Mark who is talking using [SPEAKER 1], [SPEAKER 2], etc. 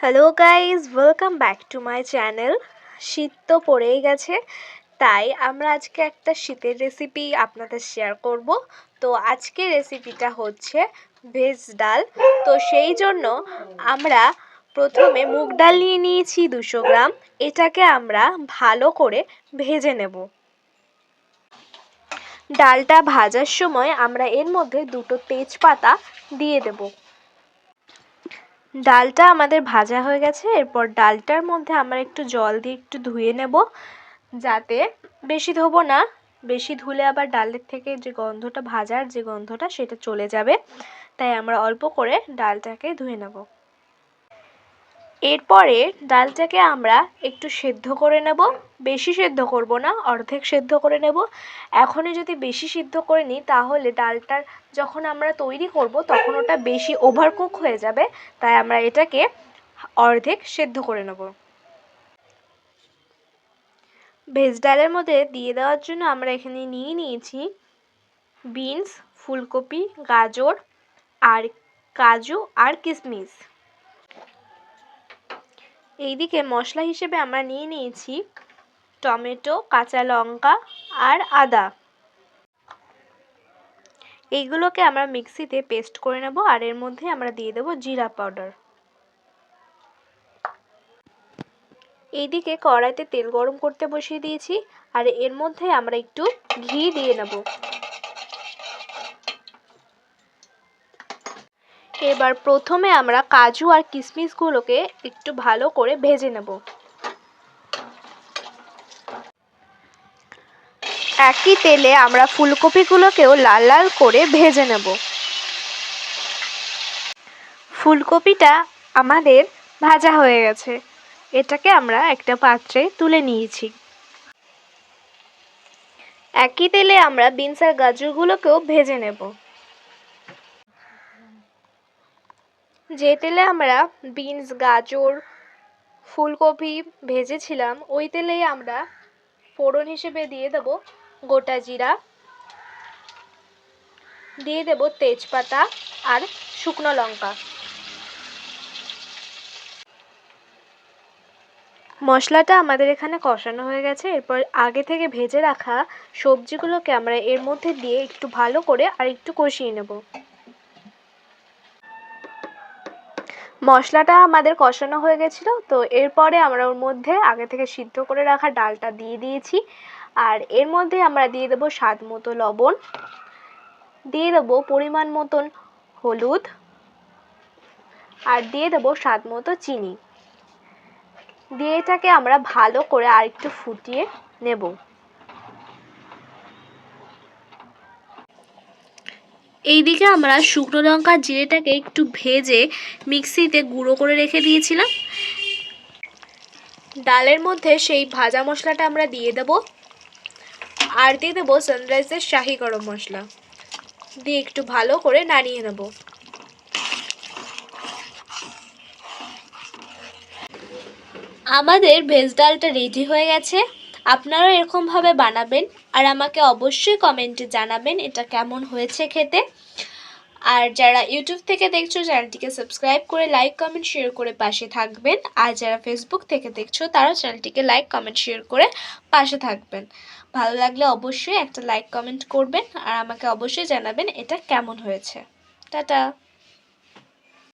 [SPEAKER 1] Hello guys welcome back to my channel শীত তো পড়েই গেছে, তাই আমরা আজকে একটা শীতের রেসিপি আপনাদের শেয়ার করব। তো আজকের রেসিপিটা হচ্ছে ভেজ ডাল। তো সেই জন্য আমরা প্রথমে মুগ ডাল নিয়ে নিয়েছি দুশো গ্রাম। এটাকে আমরা ভালো করে ভেজে নেব। ডালটা ভাজার সময় আমরা এর মধ্যে দুটো তেজপাতা দিয়ে দেবো। ডালটা আমাদের ভাজা হয়ে গেছে। এরপর ডালটার মধ্যে আমরা একটু জল দিয়ে একটু ধুয়ে নেব। যাতে বেশি ধোবো না, বেশি ধুলে আবার ডালের থেকে যে গন্ধটা, ভাজার যে গন্ধটা, সেটা চলে যাবে। তাই আমরা অল্প করে ডালটাকে ধুয়ে নেব। এরপরে ডালটাকে আমরা একটু সেদ্ধ করে নেব। বেশি সেদ্ধ করব না, অর্ধেক সেদ্ধ করে নেব। এখনই যদি বেশি সিদ্ধ করে নিই, তাহলে ডালটার যখন আমরা তৈরি করব, তখন ওটা বেশি ওভারকুক হয়ে যাবে। তাই আমরা এটাকে অর্ধেক সেদ্ধ করে নেব। ভেজ ডালের মধ্যে দিয়ে দেওয়ার জন্য আমরা এখানে নিয়ে নিয়েছি বিনস, ফুলকপি, গাজর আর কাজু আর কিশমিশ এইদিকে মশলা হিসেবে আমরা নিয়ে নিয়েছি টমেটো, কাঁচা লঙ্কা আর আদা। এইগুলোকে আমরা মিক্সিতে পেস্ট করে নেব আর এর মধ্যে আমরা দিয়ে দেব জিরা পাউডার। এইদিকে কড়াইতে তেল গরম করতে বসিয়ে দিয়েছি আর এর মধ্যে আমরা একটু ঘি দিয়ে নেব। এবার প্রথমে আমরা কাজু আর কিশমিশগুলোকে একটু ভালো করে ভেজে নেব। একই তেলে আমরা ফুলকপিগুলোকেও লাল লাল করে ভেজে নেব। ফুলকপিটা আমাদের ভাজা হয়ে গেছে। এটাকে আমরা একটা পাত্রে তুলে নিয়েছি। একই তেলে আমরা বিনস আর গাজরগুলোকেও ভেজে নেব। যে তেলে আমরা বিনস, গাজর, ফুলকপি ভেজেছিলাম, ওই তেলেই আমরা ফোড়ন হিসেবে দিয়ে দেব গোটা জিরা, দিয়ে দেব তেজপাতা আর শুকনো লঙ্কা। মশলাটা আমাদের এখানে কষানো হয়ে গেছে, এরপর আগে থেকে ভেজে রাখা সবজিগুলোকে আমরা এর মধ্যে দিয়ে একটু ভালো করে আর একটু কষিয়ে নেব। মশলাটা আমাদের কষানো হয়ে গেছিল, তো এরপরে আমরা ওর মধ্যে আগে থেকে সিদ্ধ করে রাখা ডালটা দিয়ে দিয়েছি। আর এর মধ্যে আমরা দিয়ে দেবো স্বাদ মতো লবণ, দিয়ে দেবো পরিমাণ মতন হলুদ, আর দিয়ে দেবো স্বাদ মতো চিনি। দিয়ে এটাকে আমরা ভালো করে আর একটু ফুটিয়ে নেব। এইদিকে আমরা শুকনো লঙ্কা জিরেটাকে একটু ভেজে মিক্সিতে গুঁড়ো করে রেখে দিয়েছিলাম। ডালের মধ্যে সেই ভাজা মশলাটা আমরা দিয়ে দেব আর দিয়ে দেবো সানরাইজের শাহি গরম মশলা। দিয়ে একটু ভালো করে নাড়িয়ে নেব। আমাদের ভেজ ডালটা রেডি হয়ে গেছে। আপনারাও এরকমভাবে বানাবেন আর আমাকে অবশ্যই কমেন্টে জানাবেন এটা কেমন হয়েছে খেতে। আর যারা ইউটিউব থেকে দেখছ, চ্যানেলটিকে সাবস্ক্রাইব করে লাইক, কমেন্ট শেয়ার করে পাশে থাকবেন। আর যারা ফেসবুক থেকে দেখছ, তারাও চ্যানেলটিকে লাইক, কমেন্ট শেয়ার করে পাশে থাকবেন। ভালো লাগলে অবশ্যই একটা লাইক, কমেন্ট করবেন আর আমাকে অবশ্যই জানাবেন এটা কেমন হয়েছে। টাটা।